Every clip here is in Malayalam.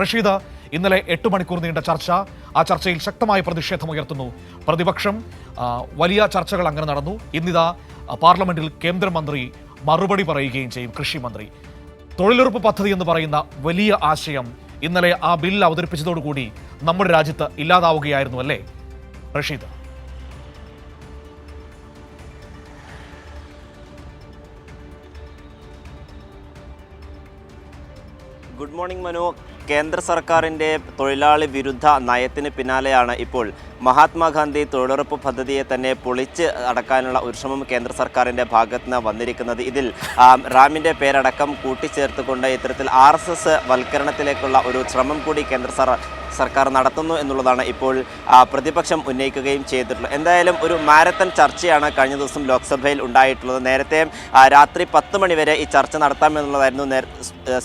റഷീദ് ഇന്നലെ എട്ട് മണിക്കൂർ നീണ്ട ചർച്ച. ആ ചർച്ചയിൽ ശക്തമായ പ്രതിഷേധമുയർത്തുന്നു പ്രതിപക്ഷം വലിയ ചർച്ചകൾ അങ്ങനെ നടന്നു. ഇന്നിതാ പാർലമെന്റിൽ കേന്ദ്രമന്ത്രി മറുപടി പറയുകയും ചെയ്യും കൃഷി മന്ത്രി. തൊഴിലുറപ്പ് പദ്ധതി എന്ന് പറയുന്ന വലിയ ആശയം ഇന്നലെ ആ ബിൽ അവതരിപ്പിച്ചതോടുകൂടി നമ്മുടെ രാജ്യത്ത് ഇല്ലാതാവുകയായിരുന്നു അല്ലേ? റഷീദ്. ഗുഡ് മോർണിംഗ് മനു കേന്ദ്ര സർക്കാരിന്റെ തൊഴിലാളി വിരുദ്ധ നയത്തിന് പിന്നാലെയാണ് ഇപ്പോൾ മഹാത്മാഗാന്ധി തൊഴിലുറപ്പ് പദ്ധതിയെ തന്നെ പൊളിച്ച് അടക്കാനുള്ള ഒരു ശ്രമം കേന്ദ്ര സർക്കാരിന്റെ ഭാഗത്ത് നിന്ന് വന്നിരിക്കുന്നത്. ഇതിൽ റാമിന്റെ പേരടക്കം കൂട്ടിച്ചേർത്തുകൊണ്ട് ഇത്തരത്തിൽ ആർ എസ് എസ് വൽക്കരണത്തിലേക്കുള്ള ഒരു ശ്രമം കൂടി കേന്ദ്ര സർ സർക്കാർ നടത്തുന്നു എന്നുള്ളതാണ് ഇപ്പോൾ പ്രതിപക്ഷം ഉന്നയിക്കുകയും ചെയ്തിട്ടുള്ളത്. എന്തായാലും ഒരു മാരത്തൺ ചർച്ചയാണ് കഴിഞ്ഞ ദിവസം ലോക്സഭയിൽ ഉണ്ടായിട്ടുള്ളത്. നേരത്തെ രാത്രി പത്ത് മണിവരെ ഈ ചർച്ച നടത്താമെന്നുള്ളതായിരുന്നു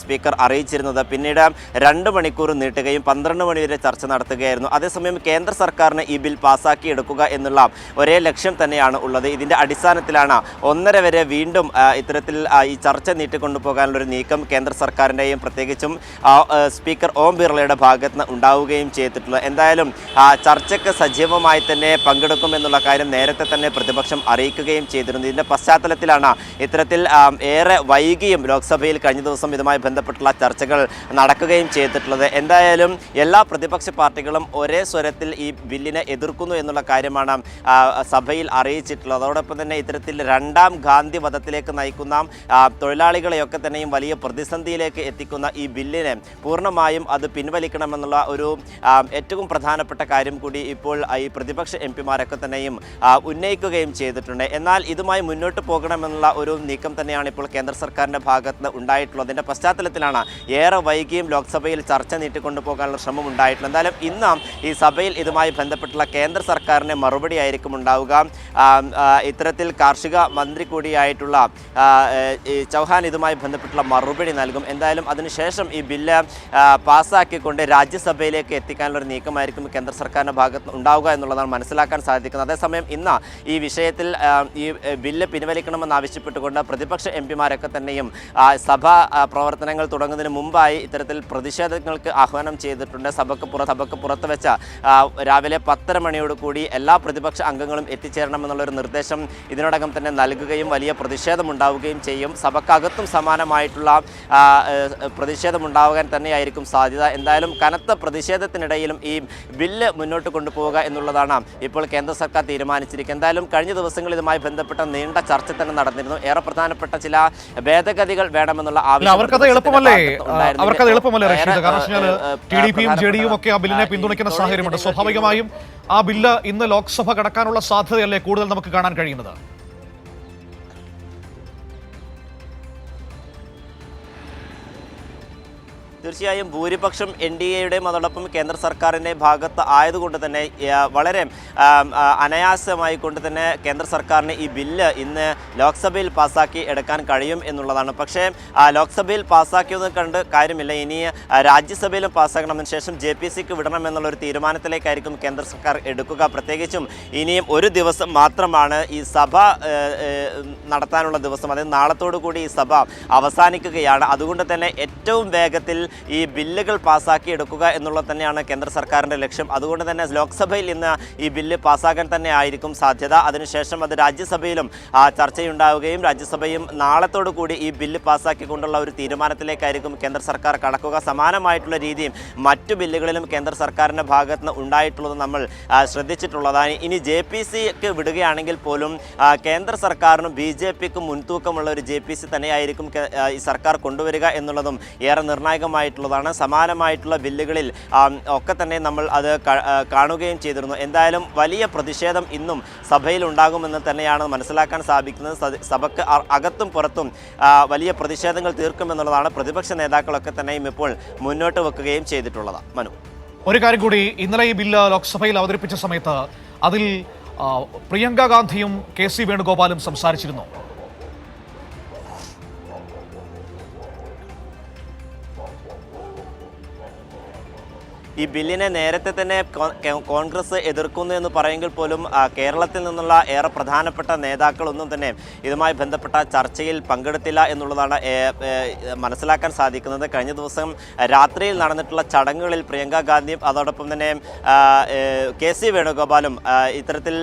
സ്പീക്കർ അറിയിച്ചിരുന്നത്. പിന്നീട് രണ്ട് മണിക്കൂർ നീട്ടുകയും പന്ത്രണ്ട് മണിവരെ ചർച്ച നടത്തുകയായിരുന്നു. അതേസമയം കേന്ദ്ര സർക്കാരിന് ഈ ബിൽ പാസ്സാക്കി എടുക്കുക എന്നുള്ള ഒരേ ലക്ഷ്യം തന്നെയാണ് ഉള്ളത്. ഇതിന്റെ അടിസ്ഥാനത്തിലാണ് ഒന്നര വരെ വീണ്ടും ഇത്തരത്തിൽ ഈ ചർച്ച നീട്ടിക്കൊണ്ടുപോകാനുള്ളൊരു നീക്കം കേന്ദ്ര സർക്കാരിന്റെയും പ്രത്യേകിച്ചും സ്പീക്കർ ഓം ബിർളയുടെ ഭാഗത്ത് നിന്ന് ഉണ്ടാവുകയും ചെയ്തിട്ടുള്ളത്. എന്തായാലും ചർച്ചയ്ക്ക് സജീവമായി തന്നെ പങ്കെടുക്കുമെന്നുള്ള കാര്യം നേരത്തെ തന്നെ പ്രതിപക്ഷം അറിയിക്കുകയും ചെയ്തിരുന്നു. ഇതിന്റെ പശ്ചാത്തലത്തിലാണ് ഇത്തരത്തിൽ ഏറെ വൈകിയും ലോക്സഭയിൽ കഴിഞ്ഞ ദിവസം ഇതുമായി ബന്ധപ്പെട്ടുള്ള ചർച്ചകൾ നടക്കുകയും ചെയ്തിട്ടുള്ളത്. എന്തായാലും എല്ലാ പ്രതിപക്ഷ പാർട്ടികളും ഒരേ സ്വരത്തിൽ ഈ ബില്ലിനെ എതിർക്കുന്നു എന്നുള്ള കാര്യമാണ് സഭയിൽ അറിയിച്ചിട്ടുള്ളത്. അതോടൊപ്പം തന്നെ ഇത്തരത്തിൽ രണ്ടാം ഗാന്ധി വധത്തിലേക്ക് നയിക്കുന്ന തൊഴിലാളികളെയൊക്കെ തന്നെയും വലിയ പ്രതിസന്ധിയിലേക്ക് എത്തിക്കുന്ന ഈ ബില്ലിനെ പൂർണമായും അത് പിൻവലിക്കണമെന്നുള്ള ഒരു ഏറ്റവും പ്രധാനപ്പെട്ട കാര്യം കൂടി ഇപ്പോൾ ഈ പ്രതിപക്ഷ എം പിമാരൊക്കെ തന്നെയും ഉന്നയിക്കുകയും ചെയ്തിട്ടുണ്ട്. എന്നാൽ ഇതുമായി മുന്നോട്ട് പോകണമെന്നുള്ള ഒരു നീക്കം തന്നെയാണ് ഇപ്പോൾ കേന്ദ്ര സർക്കാരിന്റെ ഭാഗത്ത് ഉണ്ടായിട്ടുള്ളത്. അതിന്റെ പശ്ചാത്തലത്തിലാണ് ഏറെ വൈകിയും ലോക്സഭയിൽ ചർച്ച നീട്ടിക്കൊണ്ടു പോകാനുള്ള ശ്രമം ഉണ്ടായിട്ടുള്ളത്. എന്തായാലും ഇന്ന് ഈ സഭയിൽ ഇതുമായി ബന്ധപ്പെട്ടുള്ള കേന്ദ്ര സർക്കാരിന്റെ മറുപടി ആയിരിക്കും ഉണ്ടാവുക. ഇത്തരത്തിൽ കാർഷിക മന്ത്രി കൂടിയായിട്ടുള്ള ചൗഹാൻ ഇതുമായി ബന്ധപ്പെട്ടുള്ള മറുപടി നൽകും. എന്തായാലും അതിനുശേഷം ഈ ബില്ല് പാസ്സാക്കിക്കൊണ്ട് രാജ്യസഭയിലേക്ക് എത്തിക്കാനുള്ള ഒരു നീക്കമായിരിക്കും കേന്ദ്ര സർക്കാരിന്റെ ഭാഗത്ത് ഉണ്ടാവുക എന്നുള്ളതാണ് മനസ്സിലാക്കാൻ സാധിക്കുന്നത്. അതേസമയം ഇന്ന് ഈ വിഷയത്തിൽ ഈ ബില്ല് പിൻവലിക്കണമെന്ന് ആവശ്യപ്പെട്ടുകൊണ്ട് പ്രതിപക്ഷ എം പിമാരൊക്കെ തന്നെയും സഭ പ്രവർത്തനങ്ങൾ തുടങ്ങുന്നതിന് മുമ്പായി ഇത്തരത്തിൽ പ്രതിഷേധങ്ങൾക്ക് ആഹ്വാനം ചെയ്തിട്ടുണ്ട്. സഭക്ക് പുറ സഭക്ക് പുറത്ത് വെച്ച രാവിലെ പത്തര മണിയോട് കൂടി എല്ലാ പ്രതിപക്ഷ അംഗങ്ങളും എത്തിച്ചേരണമെന്നുള്ളൊരു നിർദ്ദേശം ഇതിനോടകം തന്നെ നൽകുകയും വലിയ പ്രതിഷേധമുണ്ടാവുകയും ചെയ്യും. സഭക്കകത്തും സമാനമായിട്ടുള്ള പ്രതിഷേധമുണ്ടാവാൻ തന്നെയായിരിക്കും സാധ്യത. എന്തായാലും കനത്ത പ്രതിഷേധത്തിനിടയിലും ഈ ബില്ല് മുന്നോട്ട് കൊണ്ടുപോവുക എന്നുള്ളതാണ് ഇപ്പോൾ കേന്ദ്ര സർക്കാർ തീരുമാനിച്ചിരിക്കുന്നത്. എന്തായാലും കഴിഞ്ഞ ദിവസങ്ങളിൽ ഇതുമായി ബന്ധപ്പെട്ട നീണ്ട ചർച്ച തന്നെ നടന്നിരുന്നു. ഏറെ പ്രധാനപ്പെട്ട ചില ഭേദഗതികൾ വേണമെന്നുള്ള ആവശ്യം എളുപ്പമല്ലേ. അവർക്കത് കാരണം ടി ഡി പിയും ജെ ഡിയും ഒക്കെ ആ ബില്ലിനെ പിന്തുണയ്ക്കുന്ന സാഹചര്യമുണ്ട്. സ്വാഭാവികമായും ആ ബില്ല് ഇന്ന് ലോക്സഭ കടക്കാനുള്ള സാധ്യതയല്ലേ കൂടുതൽ നമുക്ക് കാണാൻ കഴിയുന്നത്? തീർച്ചയായും ഭൂരിപക്ഷം എൻ ഡി എയുടെയും അതോടൊപ്പം കേന്ദ്ര സർക്കാരിന്റെ ഭാഗത്ത് ആയതുകൊണ്ട് തന്നെ വളരെ അനായാസമായി കൊണ്ട് തന്നെ കേന്ദ്ര സർക്കാരിന് ഈ ബില്ല് ഇന്ന് ലോക്സഭയിൽ പാസ്സാക്കി എടുക്കാൻ കഴിയും എന്നുള്ളതാണ്. പക്ഷേ ലോക്സഭയിൽ പാസ്സാക്കിയത് കണ്ട് കാര്യമില്ല. ഇനി രാജ്യസഭയിലും പാസ്സാക്കണമെന്ന് ശേഷം ജെ പി സിക്ക് വിടണം എന്നുള്ളൊരു തീരുമാനത്തിലേക്കായിരിക്കും കേന്ദ്ര സർക്കാർ എടുക്കുക. പ്രത്യേകിച്ചും ഇനിയും ഒരു ദിവസം മാത്രമാണ് ഈ സഭ നടത്താനുള്ള ദിവസം. അതായത് നാളത്തോടു കൂടി ഈ സഭ അവസാനിക്കുകയാണ്. അതുകൊണ്ട് തന്നെ ഏറ്റവും വേഗത്തിൽ ഈ ബില്ലുകൾ പാസ്സാക്കി എടുക്കുക എന്നുള്ളത് തന്നെയാണ് കേന്ദ്ര സർക്കാരിന്റെ ലക്ഷ്യം. അതുകൊണ്ട് തന്നെ ലോക്സഭയിൽ ഇന്ന് ഈ ബില്ല് പാസ്സാക്കാൻ തന്നെ ആയിരിക്കും സാധ്യത. അതിനുശേഷം അത് രാജ്യസഭയിലും ചർച്ചയുണ്ടാവുകയും രാജ്യസഭയും നാളത്തോടു കൂടി ഈ ബില്ല് പാസ്സാക്കിക്കൊണ്ടുള്ള ഒരു തീരുമാനത്തിലേക്കായിരിക്കും കേന്ദ്ര സർക്കാർ കടക്കുക. സമാനമായിട്ടുള്ള രീതിയും മറ്റു ബില്ലുകളിലും കേന്ദ്ര സർക്കാരിന്റെ ഭാഗത്ത് നിന്ന് ഉണ്ടായിട്ടുള്ളത് നമ്മൾ ശ്രദ്ധിച്ചിട്ടുള്ളതാണ്. ഇനി ജെ പി സിക്ക് വിടുകയാണെങ്കിൽ പോലും കേന്ദ്ര സർക്കാരിനും ബി ജെ പിക്കും മുൻതൂക്കമുള്ള ഒരു ജെ പി സി തന്നെയായിരിക്കും ഈ സർക്കാർ കൊണ്ടുവരിക എന്നുള്ളതും ഏറെ നിർണായകമായിട്ടുള്ളതാണ് സമാനമായിട്ടുള്ള ബില്ലുകളിൽ ഒക്കെ തന്നെ നമ്മൾ അത് കാണുകയും ചെയ്തിരുന്നു. എന്തായാലും വലിയ പ്രതിഷേധം ഇന്നും സഭയിൽ ഉണ്ടാകുമെന്ന് തന്നെയാണ് മനസ്സിലാക്കാൻ സാധിക്കുന്നത്. സഭയ്ക്ക് അകത്തും പുറത്തും വലിയ പ്രതിഷേധങ്ങൾ തീർക്കുമെന്നുള്ളതാണ് പ്രതിപക്ഷ നേതാക്കളൊക്കെ തന്നെയും ഇപ്പോൾ മുന്നോട്ട് വെക്കുകയും ചെയ്തിട്ടുള്ളത്. മനു. ഒരു കാര്യം കൂടി ഇന്നലെ ഈ ബില്ല് ലോക്സഭയിൽ അവതരിപ്പിച്ച സമയത്ത് അതിൽ പ്രിയങ്ക ഗാന്ധിയും കെ സി വേണുഗോപാലും സംസാരിച്ചിരുന്നു. ഈ ബില്ലിനെ നേരത്തെ തന്നെ കോൺഗ്രസ് എതിർക്കുന്നു എന്ന് പറയുമെങ്കിൽ പോലും കേരളത്തിൽ നിന്നുള്ള ഏറെ പ്രധാനപ്പെട്ട നേതാക്കളൊന്നും തന്നെ ഇതുമായി ബന്ധപ്പെട്ട ചർച്ചയിൽ പങ്കെടുത്തില്ല എന്നുള്ളതാണ് മനസ്സിലാക്കാൻ സാധിക്കുന്നത്. കഴിഞ്ഞ ദിവസം രാത്രിയിൽ നടന്നിട്ടുള്ള ചടങ്ങുകളിൽ പ്രിയങ്ക ഗാന്ധിയും അതോടൊപ്പം തന്നെ കെ സി വേണുഗോപാലും ഇത്തരത്തിൽ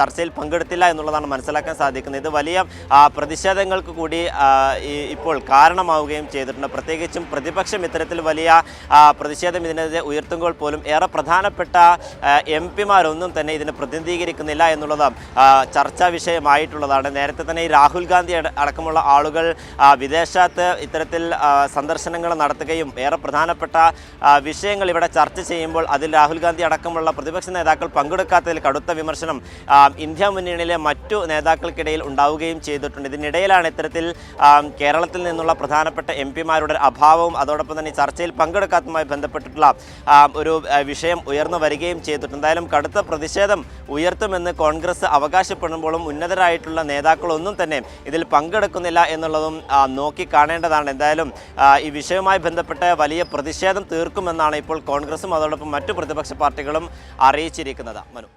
ചർച്ചയിൽ പങ്കെടുത്തില്ല എന്നുള്ളതാണ് മനസ്സിലാക്കാൻ സാധിക്കുന്നത്. ഇത് വലിയ പ്രതിഷേധങ്ങൾക്ക് കൂടി ഇപ്പോൾ കാരണമാവുകയും ചെയ്തിട്ടുണ്ട്. പ്രത്യേകിച്ചും പ്രതിപക്ഷം ഇത്തരത്തിൽ വലിയ പ്രതിഷേധം ഇതിനെതിരെ ഉയർത്തുമ്പോൾ പോലും ഏറെ പ്രധാനപ്പെട്ട എം പിമാരൊന്നും തന്നെ ഇതിനെ പ്രതിനിധീകരിക്കുന്നില്ല എന്നുള്ളത് ചർച്ചാ വിഷയമായിട്ടുള്ളതാണ്. നേരത്തെ തന്നെ ഈ രാഹുൽ ഗാന്ധി അടക്കമുള്ള ആളുകൾ വിദേശത്ത് ഇത്തരത്തിൽ സന്ദർശനങ്ങൾ നടത്തുകയും ഏറെ പ്രധാനപ്പെട്ട വിഷയങ്ങൾ ഇവിടെ ചർച്ച ചെയ്യുമ്പോൾ അതിൽ രാഹുൽ ഗാന്ധി അടക്കമുള്ള പ്രതിപക്ഷ നേതാക്കൾ പങ്കെടുക്കാത്തതിൽ കടുത്ത വിമർശനം ഇന്ത്യ മുന്നണിയിലെ മറ്റു നേതാക്കൾക്കിടയിൽ ഉണ്ടാവുകയും ചെയ്തിട്ടുണ്ട്. ഇതിനിടയിലാണ് ഇത്തരത്തിൽ കേരളത്തിൽ നിന്നുള്ള പ്രധാനപ്പെട്ട എം പിമാരുടെ അഭാവവും അതോടൊപ്പം തന്നെ ചർച്ചയിൽ പങ്കെടുക്കാത്തതുമായി ബന്ധപ്പെട്ടിട്ടുള്ള ഒരു വിഷയം ഉയർന്നു വരികയും ചെയ്തിട്ടുണ്ട്. എന്തായാലും കടുത്ത പ്രതിഷേധം ഉയർത്തുമെന്ന് കോൺഗ്രസ് അവകാശപ്പെടുമ്പോഴും ഉന്നതരായിട്ടുള്ള നേതാക്കളൊന്നും തന്നെ ഇതിൽ പങ്കെടുക്കുന്നില്ല എന്നുള്ളതും നോക്കിക്കാണേണ്ടതാണ്. നോക്കി കാണേണ്ടതാണ് എന്തായാലും ഈ വിഷയവുമായി ബന്ധപ്പെട്ട് വലിയ പ്രതിഷേധം തീർക്കുമെന്നാണ് ഇപ്പോൾ കോൺഗ്രസും അതോടൊപ്പം മറ്റു പ്രതിപക്ഷ പാർട്ടികളും അറിയിച്ചിരിക്കുന്നത്. മനു.